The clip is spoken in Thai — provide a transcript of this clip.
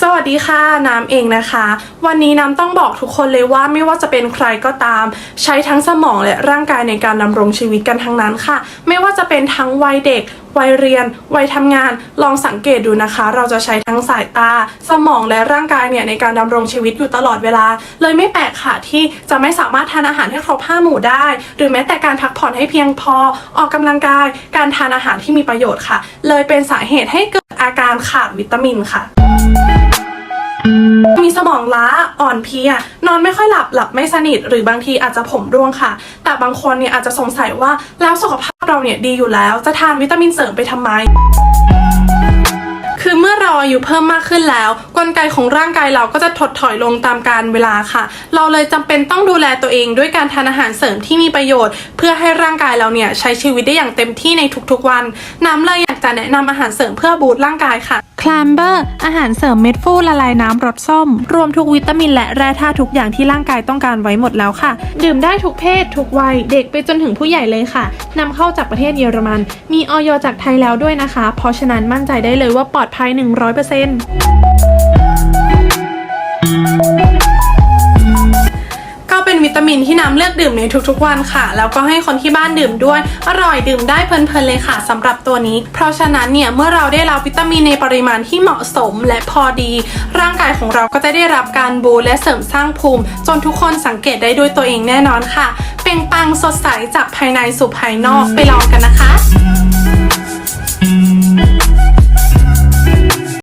สวัสดีค่ะน้ำเองนะคะ วันนี้น้ำต้องบอกทุกคนเลยว่าไม่ว่าจะเป็นใครก็ตาม ใช้ทั้งสมองและร่างกายในการดำรงชีวิตกันทั้งนั้นค่ะ ไม่ว่าจะเป็นทั้งวัยเด็กวัยเรียน วัยทำงาน ลองสังเกตดูนะคะ เราจะใช้ทั้งสายตา สมองและร่างกายเนี่ยในการดำรงชีวิตอยู่ตลอดเวลา เลยไม่แปลกค่ะที่จะไม่สามารถทานอาหารให้ครบห้าหมู่ได้ หรือแม้แต่การพักผ่อนให้เพียงพอ ออกกำลังกาย การทานอาหารที่มีประโยชน์ค่ะ เลยเป็นสาเหตุให้เกิดอาการขาดวิตามินค่ะ มีสมองล้าอ่อนเพลียนอนไม่ค่อยหลับหลับไม่สนิท หรือบางทีอาจจะผมร่วงค่ะ แต่บางคนเนี่ยอาจจะสงสัยว่าแล้วสุขภาพเราเนี่ยดีอยู่แล้ว จะทานวิตามินเสริมไปทำไม ยุเพิ่มมากขึ้นแล้ว กลไกของร่างกายเราก็จะถดถอยลงตามการเวลาค่ะ เราเลยจำเป็นต้องดูแลตัวเองด้วยการทานอาหารเสริมที่มีประโยชน์ เพื่อให้ร่างกายเราเนี่ยใช้ชีวิตได้อย่างเต็มที่ในทุกๆวัน น้ำเลยอยากจะแนะนำอาหารเสริมเพื่อบูตร่างกายค่ะคลมเบอร์อาหารเสริมเม็ดฟูละลายน้ำรสส้ม รวมทุกวิตามินและแร่ธาตุทุกอย่างที่ร่างกายต้องการไว้หมดแล้วค่ะ ดื่มได้ทุกเพศ ทุกวัย เด็กไปจนถึงผู้ใหญ่เลยค่ะนำเข้าจากประเทศเยอรมัน มีออยจากไทยแล้วด้วยนะคะ เพราะฉะนั้นมั่นใจได้เลยว่าปลอดภัย 100%ก็เป็นวิตามินที่น้ำเลือกดื่มในทุกๆวันค่ะ แล้วก็ให้คนที่บ้านดื่มด้วย อร่อยดื่มได้เพลินๆเลยค่ะสำหรับตัวนี้ เพราะฉะนั้นเนี่ยเมื่อเราได้รับวิตามินในปริมาณที่เหมาะสมและพอดี ร่างกายของเราก็จะได้รับการบูและเสริมสร้างภูมิ จนทุกคนสังเกตได้ด้วยตัวเองแน่นอนค่ะ เป็นปังสดใสจากภายในสู่ภายนอกไปลองกันนะคะ